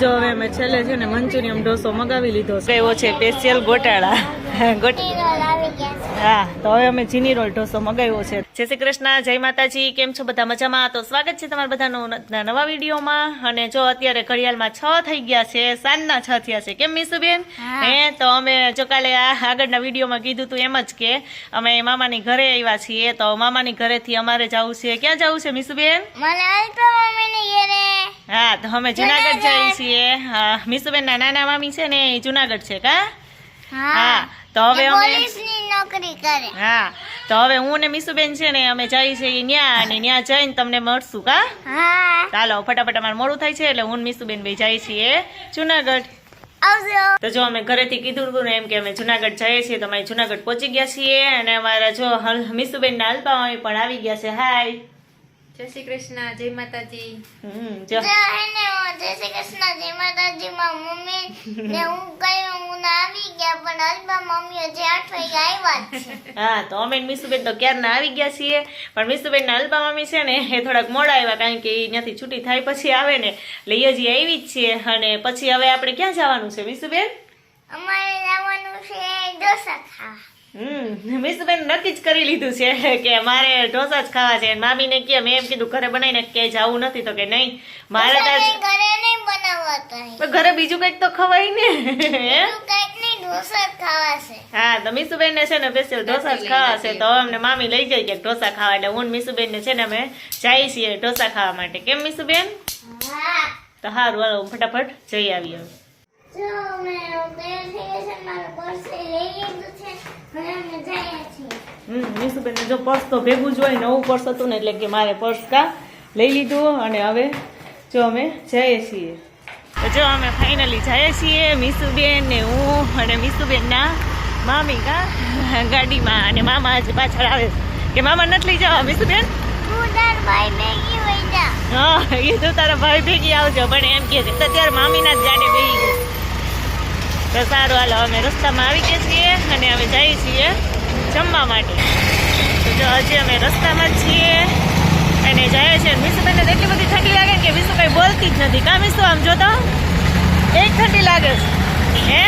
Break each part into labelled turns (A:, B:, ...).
A: જો હવે અમે છેલ્લે છે ને મંચુરિયમ ઢોસો મગાવી લીધો છે. એવો છે સ્પેશિયલ ગોટાળા. ગોટ હા તો હવે અમે ચીની રોલ ઢોસો મગાવ્યો છે. જય શ્રી કૃષ્ણ જય માતાજી કેમ છો બધા મજામાં? તો સ્વાગત છે તમારા બધાનું ન- નવા વિડીયોમાં. અને જો અત્યારે ઘડિયાળમાં છ થઈ ગયા છે સાંજના છ થયા છે. કેમ મીસુબેન? હે. તો અમે જો કાલે આ આગળના વિડીયોમાં કીધું તું એમ જ કે અમે મામાની ઘરે આવ્યા છીએ. તો મામાની ઘરેથી અમારે જવું છે. ક્યાં જવું છે મીસુબેન? હા તો અમે જુનાગઢ જઈએ છીએ. હા મીસુબેન ના નાના મામી છે ને એ જુનાગઢ છે કા? હા. તો હવે અમે
B: નોકરી કરે.
A: હા તો હવે હું ને મીસુબેન છે ને અમે જઈએ છીએ ન્યા અને ન્યા જઈને તમને મળશું કા?
B: હા.
A: ચાલો ફટાફટ અમારે મોડું થાય છે એટલે હું મીસુબેન ભાઈ જઈએ છીએ જુનાગઢ. તો જો અમે ઘરેથી કીધું હતું ને એમ કે અમે જુનાગઢ જઈએ છીએ તો અમે જુનાગઢ પહોંચી ગયા છીએ અને અમારા જો મીસુબેન ના અલ્પા મામી પણ આવી ગયા છે. હાય
C: જય શ્રી કૃષ્ણ જય માતાજી.
A: હમ
B: જય શ્રી કૃષ્ણ જય માતાજી માં મમ્મી. ને હું કઈ હું ના આવી ગયા પણ અલ્પા મમ્મી હજી આઠ વાગે આવ્યા છે.
A: હા તો અમે મિસુબેન તો ક્યારના આવી ગયા છીએ પણ મીસુબેન ના અલ્પા મામી છે ને એ થોડાક મોડા આવ્યા કારણ કે એ ત્યાંથી છૂટી થાય પછી આવે ને એટલે એ હજી આવી જ છીએ અને પછી હવે આપણે ક્યાં જવાનું છે મીસુબેન?
B: અમારે જવાનું છે ઢોસા ખાવા.
A: હમ મીસુબેન નક્કી જ કરી લીધું છે કે મારે ઢોસા જ ખાવા છે મામીને કે મેં એમ કીધું ઘરે બનાવીને કે જવું નથી તો કે નહીં. મારે
B: ત્યાં ઘરે નહીં તો
A: ઘરે બીજું કંઈક તો ખવાય ને. હે?
B: બીજું કંઈક નહીં ઢોસા જ ખાવા છે
A: હા તો મીસુબેન ને છે ને સ્પેશિયલ ઢોસા જ ખાવા છે તો અમને મામી લઈ જાય કે ઢોસા ખાવા. એટલે હું મીસુબેન ને છે ને અમે જઈએ છીએ ઢોસા ખાવા માટે. કેમ મીસુબેન? તો સારું હાલો ફટાફટ જઈ આવીએ.
B: જો
A: મીસુબેન જો પર્સ તો ભેગું જ હોય નવું પર્સ હતું ને એટલે કે મારે પર્સ કા લઈ લીધું. અને હવે જો અમે જઈએ છીએ. જો અમે ફાઇનલી જઈએ છીએ મીસુબેન ને હું અને મીસુબેનના મામી કા ગાડીમાં અને મામા આજે પાછળ આવે. કે મામા નથી લઈ જવા મીસુબેન? હા એ તો તારા ભાઈ ભેગી આવજો પણ એમ કે છે તો ત્યારે મામીના જ ગાડી બેસી ગઈ તો સારું હાલો અમે રસ્તામાં આવી ગયા છીએ અને અમે જઈએ છીએ જમવા માટે. તો જો હજી અમે રસ્તામાં જ છીએ. અને જઈએ છે. તો એટલી બધી ઠંડી લાગે કે કઈ બોલતી જ નથી. કા મીસુ આમ જોતો એક ઠંડી લાગે હે?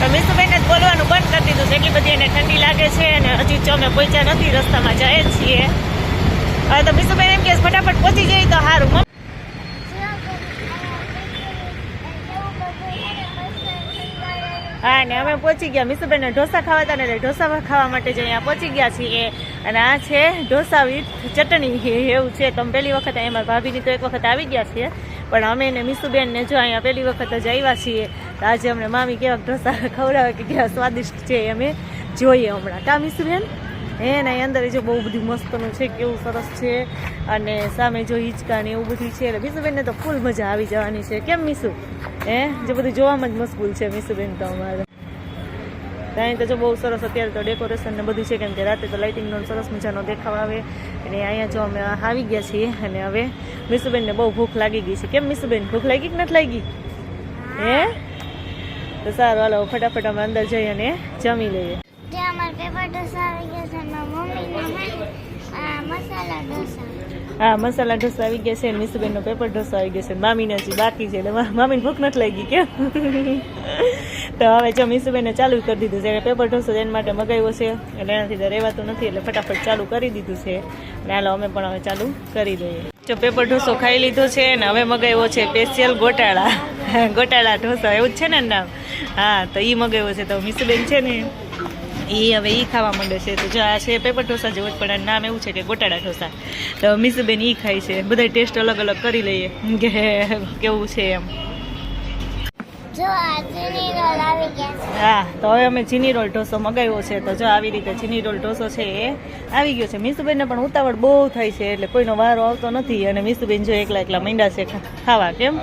A: તો મીસુબેનને જ બોલવાનું બંધ કરી દીધું એટલી બધી એને ઠંડી લાગે છે અને હજી જો અમે પહોંચ્યા નથી રસ્તામાં જઈએ જ છીએ. હવે તો મીસુબેન એમ કે ફટાફટ પહોંચી જઈએ તો સારું હા, ને અમે પહોંચી ગયા. મીસુબેનને ઢોસા ખાવા હતા ઢોસા ખાવા માટે જ અહીંયા પહોંચી ગયા છીએ. અને આ છે ઢોસા વિથ ચટણી. એવું છે. તમે પહેલી વખત અહીંયા મારા ભાભીની તો એક વખત આવી ગયા છીએ. પણ અમે ને મીસુબેન ને જો અહીંયા પહેલી વખત જ આવ્યા છીએ, તો આજે અમને મામી કેવા ઢોસા ખવડાવે કે કેવા સ્વાદિષ્ટ છે અમે જોઈએ હમણાં. કા, મીસુબેન? હે, ને એ અંદર જો બહુ બધું મસ્તનું છે, કેવું સરસ છે. અને સામે જો હિંચકા ને એવું બધું છે. એટલે મીસુબેનને તો ફૂલ મજા આવી જવાની છે. કેમ, મીસુ? હે? જે બધું જોવામાં જ મશગુલ છે, મીસુબેન તો અમારે. ત્યાં તો જો બહુ સરસ અત્યારે તો ડેકોરેશન ને બધું છે, કેમ કે રાતે તો લાઇટિંગનો સરસ મજાનો દેખાવ આવે. અને અહીંયા જો અમે આવી ગયા છીએ, અને હવે મીસુબેનને બહુ ભૂખ લાગી ગઈ છે. કેમ મીસુબેન, ભૂખ લાગી કે નથી લાગી? હે? તો સારું, હાલો, ફટાફટ અમે અંદર જઈ અને જમી લઈએ.
B: મસાલા ઢોસા.
A: હા, મસાલા ઢોસા આવી ગયા છે મિસુબેનનો પેપર ઢોસા આવી ગયા છે મામીને હજી બાકી છે, એટલે મામીને ભૂખ નથી લાગી કે. તો હવે જો મિસુબેને ચાલુ કરી દીધું છે પેપર ઢોસો એના માટે મગાવ્યો છે, એટલે એનાથી તો રહેવાતું નથી, એટલે ફટાફટ ચાલુ કરી દીધું છે. અને હાલો, અમે પણ હવે ચાલુ કરી દઈએ. જો પેપર ઢોસો ખાઈ લીધો છે, ને હવે મગાવ્યો છે સ્પેશિયલ ગોટાળા. ગોટાળા ઢોસા, એવું જ છે ને નામ? હા, તો એ મગાવ્યો છે, તો મિસુબેન છે ને. એ હવે એ ખાવા માંડે છે. તો જો આ છે પેપર ઢોસા જેવો જ પણ નામ એવું છે કે ગોટાળા ઢોસા. તો મીસુબેન એ ખાય છે. બધા ટેસ્ટ અલગ અલગ કરી લઈએ. કે કેવું છે એમ. હા તો હવે અમે ચીની રોલ ઢોસો મગાવ્યો છે. તો જો આવી રીતે ચીની રોલ ઢોસો છે એ આવી ગયો છે. મીસુબેનને પણ ઉતાવળ બહુ થાય છે એટલે કોઈનો વારો આવતો નથી. અને મીસુબેન જો એકલા એકલા મીંડા છે ખાવા કેમ?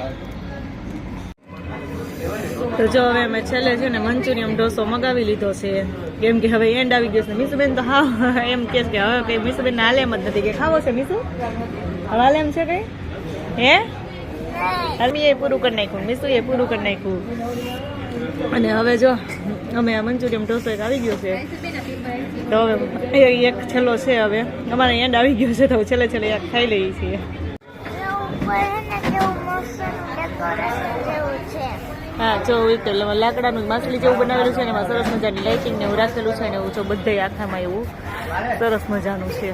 A: તો જો હવે અમે છેલ્લે છે ને મંચુરિયમ ઢોસો મગાવી લીધો છે. કેમ કે હવે એન્ડ આવી ગયો છે. મીસુબેન તો હા, એમ કે કે હવે કઈ મીસુબેન હાલે એમ જ નથી. કે ખાવો છે મીસુ? હાલે એમ છે કઈ? હે? અમી એ પૂરું કરી નાખ્યું મીસુ એ પૂરું કરી નાખ્યું. અને હવે જો, અમે આ મંચુરિયમ ઢોસો એક આવી ગયો છે. તો હવે એક છેલ્લો છે હવે. અમારે એન્ડ આવી ગયો છે તો છેલ્લે છેલ્લે એક ખાઈ લઈએ છીએ
B: જો ઉપર હે ને કેવું મસ્તનું જેવું છે
A: હા, જો રીતે લાકડાનું માછલી જેવું બનાવેલું છે ને એમાં સરસ મજાની લાઇટિંગ ને એવું રાખેલું છે ને એવું જો બધે આખામાં એવું સરસ મજાનું છે.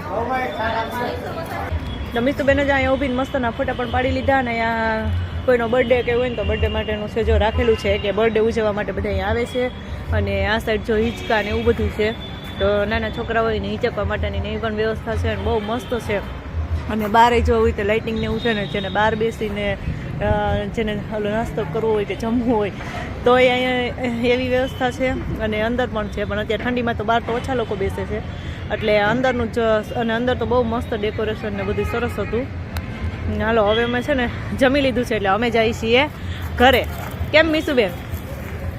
A: મિસ્તુ બેને જ અહીંયા ઊભીને મસ્તના ફોટા પણ પાડી લીધા ને અહીંયા કોઈનો બર્થડે કે હોય ને તો બર્થડે માટેનું છે જો રાખેલું છે કે બર્થડે ઉજવવા માટે બધા અહીંયા આવે છે અને આ સાઈડ જો હિંચકા ને એવું બધું છે. તો નાના છોકરા હોય ને હિંચકવા માટેની એવી પણ વ્યવસ્થા છે અને બહુ મસ્ત છે. અને બારે જો હોય તો લાઇટિંગ ને એવું છે ને જેને બહાર બેસીને જેને ઓલો નાસ્તો કરવો હોય કે જમવું હોય, તો એ અહીંયા એવી વ્યવસ્થા છે અને અંદર પણ છે. પણ અત્યારે ઠંડીમાં તો બહાર તો ઓછા લોકો બેસે છે. એટલે અંદરનું જ, અને અંદર તો બહુ મસ્ત ડેકોરેશન ને બધું સરસ હતું. હાલો, હવે અમે છે ને જમી લીધું છે, એટલે અમે જઈએ છીએ ઘરે. કેમ મીસુબેન?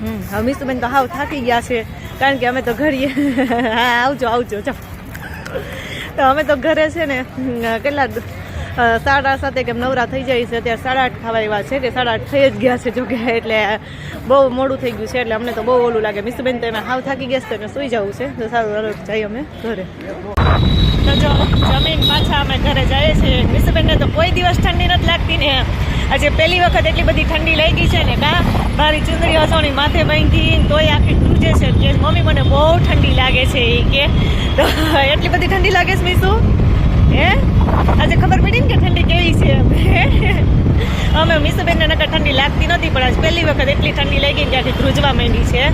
A: હમ, હવે મીસુબેન તો હાવ થાકી ગયા છે, કારણ કે અમે તો ઘડીએ હા, આવજો આવજો ચાલો તો અમે તો ઘરે છે ને કેટલા સાડા સાતે કેમ નવરા થઈ જાય છે, અત્યારે સાડા આઠ ખાવા એવા છે કે સાડા આઠ થઈ જ ગયા છે જોકે એટલે બહુ મોડું થઈ ગયું છે, એટલે અમને તો બહુ ઓલું લાગે. મિસબેન તો એમાં હાવ થાકી ગયા છે સુઈ જવું છે. તો સારું, હાલો, જઈએ અમે ઘરે. તો જો, જમીન પાછા અમે ઘરે જઈએ છીએ. મિસબેનને તો કોઈ દિવસ ઠંડી નથી લાગતી ને. આજે પહેલી વખત એટલી બધી ઠંડી લાગી છે ને કા મારી ચુંદડી હસોણી માથે બાંધી તોય આખી ધ્રુજે છે. કે મમ્મી, મને બહુ ઠંડી લાગે છે એ કે. તો એટલી બધી ઠંડી લાગે છે મીસુ હે? આજે ખબર પડી ને કે ઠંડી કેવી છે. અમે મીસુબેનને નકર ઠંડી લાગતી નથી પણ આજ પહેલી વખત એટલી ઠંડી લાગી ને ત્યાંથી ધ્રુજવા માંડી છે.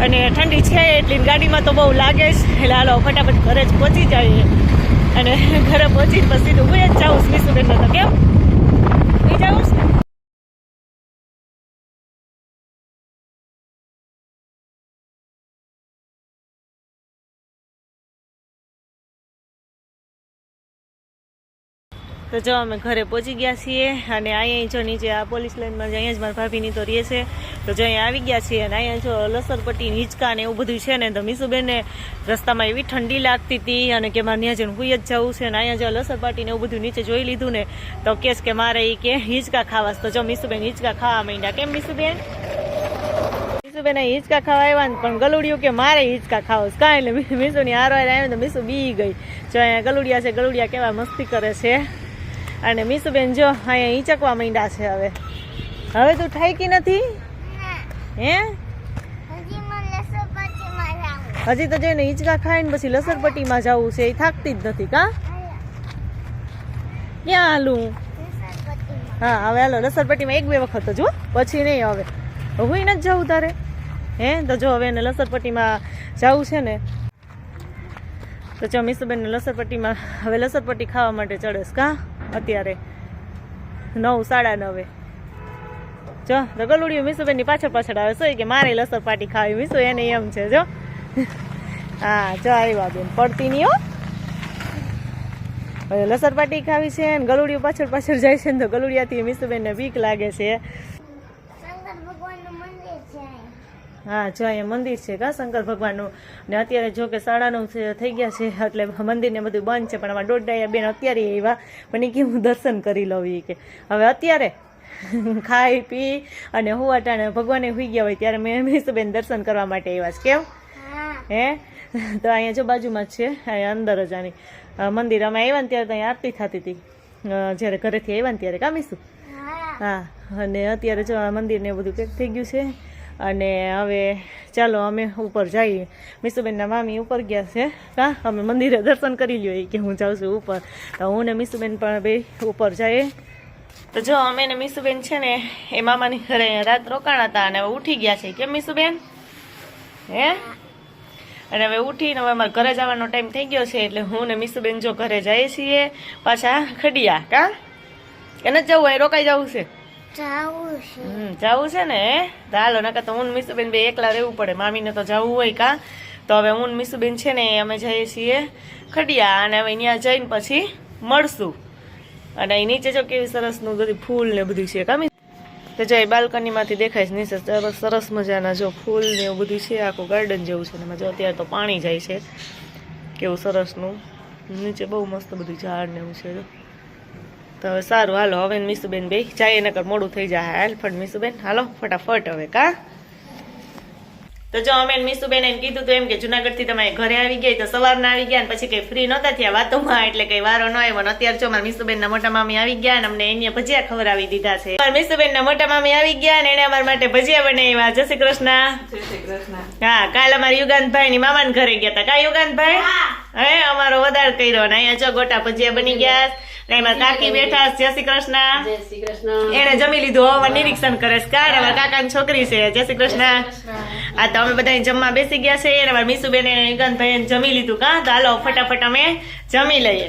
A: અને ઠંડી છે એટલી ગાડીમાં તો બહુ લાગે જ. એટલે હાલો, ફટાફટ ઘરે જ પહોંચી જઈએ. અને ઘરે પહોંચીને પછી હું જ જાઉં મીસુબેનને તો. કેમ? હું જાઉં? તો જો અમે ઘરે પહોંચી ગયા છીએ અને અહીંયા જો નીચે આ પોલીસ લાઇનમાં જ અહીંયા જ મારા ભાભીની તો રહે છે. તો જો અહીંયા આવી ગયા છીએ અને અહીંયા જો લસરપટ્ટી હિંચકા ને એવું બધું છે ને, તો મીસુબેનને રસ્તામાં એવી ઠંડી લાગતી હતી અને કે મારે ત્યાં જઈને હુઈ જ જવું છે અને અહીંયા જો લસરપટ્ટી ને એવું બધું નીચે જોઈ લીધું ને, તો કેસ કે મારે એ કે હિંચકા ખાવા તો જો મીસુબેન હિંચકા ખાવા માંડ્યા. કેમ મીસુબેન? મીસુબેન હિંચકા ખાવા આવ્યા ને, પણ ગલુડિયું કે મારે હિંચકા ખાવ કાંઈ એટલે મીસુની હારો આવ્યો તો મીસુ બી ગઈ. જો અહીંયા ગલુડિયા છે, ગલુડિયા કેવા મસ્તી કરે છે. અને મીસુબેન જો અહીંયા ઈચકવા માંડ્યા છે હવે. હવે તું ઠાઈકી નથી? હે.
B: હજી
A: તો જઈને ઈચકા ખાઈને પછી લસરપટ્ટીમાં જવું છે એ થાકતી જ નથી કા? ક્યાં હાલું? હા હવે હાલો લસરપટ્ટીમાં એક બે વખત તો જો પછી નહીં હવે. હું નથી જવું તારે? હે? તો જો હવે એને લસરપટ્ટીમાં જવું છે ને તો જો મીસુબેનને લસરપટ્ટીમાં હવે લસરપટ્ટી ખાવા માટે ચડેસ કા? અત્યારે નવ, સાડા નવે. જો તો ગલુડિયું મીસુબેનની પાછળ પાછળ આવે શું કે મારે લસરપાટી ખાવી, મીસુ એને એમ છે, જો. હા, જો આવ્યા બેન, પડતી નહીં હો. હવે લસરપાટી ખાવી છે ને ગલુડિયું પાછળ પાછળ જાય છે ને તો ગલુડિયાથી મીસુબેનને બીક લાગે છે.
B: ભગવાનનું છે.
A: હા જો અહીંયા મંદિર છે કા શંકર ભગવાનનું. ને અત્યારે જો કે સાડા નવ થઈ ગયા છે એટલે મંદિરને બધું બંધ છે પણ આમાં દોઢ બેન અત્યારે આવ્યા. પણ કે હું દર્શન કરી લઉં એ કે. હવે અત્યારે ખાઈ પી અને હું અટાણે ભગવાને હુઈ ગયા હોય ત્યારે મેં બેન દર્શન કરવા માટે આવ્યા છે. કેમ?
B: હે.
A: તો અહીંયા જો બાજુમાં જ છે અહીંયા અંદર જ આની મંદિર. અમે આવ્યા ને ત્યારે તો અહીંયા આરતી થતી હતી. જ્યારે ઘરેથી આવ્યા ને ત્યારે કામીશું
B: હા.
A: અને અત્યારે જો આ મંદિરને બધું પેક થઈ ગયું છે. અને હવે ચાલો અમે ઉપર જઈએ. મીસુબેનના મામી ઉપર ગયા છે. હા, અમે મંદિરે દર્શન કરી લ્યો કે હું જાઉં છું ઉપર. તો હું ને મીસુબેન પણ બે ઉપર જઈએ. તો જો, અમે ને મીસુબેન છે ને, એ મામાની ઘરે રાત રોકાણા હતા અને ઉઠી ગયા છે. કેમ મીસુબેન? હે? અને હવે ઉઠીને હવે અમારે ઘરે જવાનો ટાઈમ થઈ ગયો છે એટલે હું ને મીસુબેન જો ઘરે જઈએ છીએ પાછા ખડિયા, કા? કે નથી જવું હોય, રોકાઈ જવું છે.
B: જાવું છે.
A: ને? હાલો, નકર તો હું મીસુબેન બે એકલા રહેવું પડે. મામીને તો જવું હોય કા. તો હવે હું મીસુબેન છે ને, અમે જઈએ છીએ ખડિયા અને હવે ત્યાં જઈને પછી મળશું. અને અહીં નીચે જો કેવી સરસનું બધું ફૂલ ને બધું છે કામી તો જો એ બાલ્કનીમાંથી દેખાય છે નીચે, સરસ મજાના જો ફૂલ ને એવું બધું છે, આખું ગાર્ડન જેવું છે ને જો અત્યારે તો પાણી જાય છે. કેવું સરસનું નીચે બહુ મસ્ત બધું ઝાડ ને એવું છે તો સારું હાલો હવે મીસુબેન બે જાય નકર મોડું થઈ જાય. હાલ ફટ મીસુબેન. હાલો ફટાફટ હવે કા? તો જો અમે મીસુબેન એમ કીધું તો એમ કે જુનાગઢથી તમે ઘરે આવી ગયા તો સવારના આવી ગયા પછી કઈ ફ્રી નહોતા થયા વાતોમાં એટલે કઈ વારો ન આવ્યો. અત્યારે જો મારા મીસુબેન ના મોટા મામી આવી ગયા અને અમને એને ભજીયા ખવડાવી દીધા છે. મારા મીસુબેન ના મોટા મામી આવી ગયા અને એને અમારા માટે ભજીયા બનાવ્યા. જય શ્રી કૃષ્ણ. હા કાલ અમારા યુગાંતભાઈ ની મામા ઘરે ગયા હતા કા યુગાંતભાઈ? હે. અમારો વધારે કર્યો ને અહીંયા જો ગોટા ભજીયા બની ગયા ને એમાં કાકી બેઠા જય શ્રી કૃષ્ણ.
D: જય શ્રી કૃષ્ણ.
A: એને જમી લીધું હવે નિરીક્ષણ કરે છે. કાર કાકાની છોકરી છે. જય શ્રી કૃષ્ણ. આ તો અમે બધા જમવા બેસી ગયા છે. અને અમારા મીસુબેન જમી લીધું. કા? તો હાલો ફટાફટ અમે જમી લઈએ.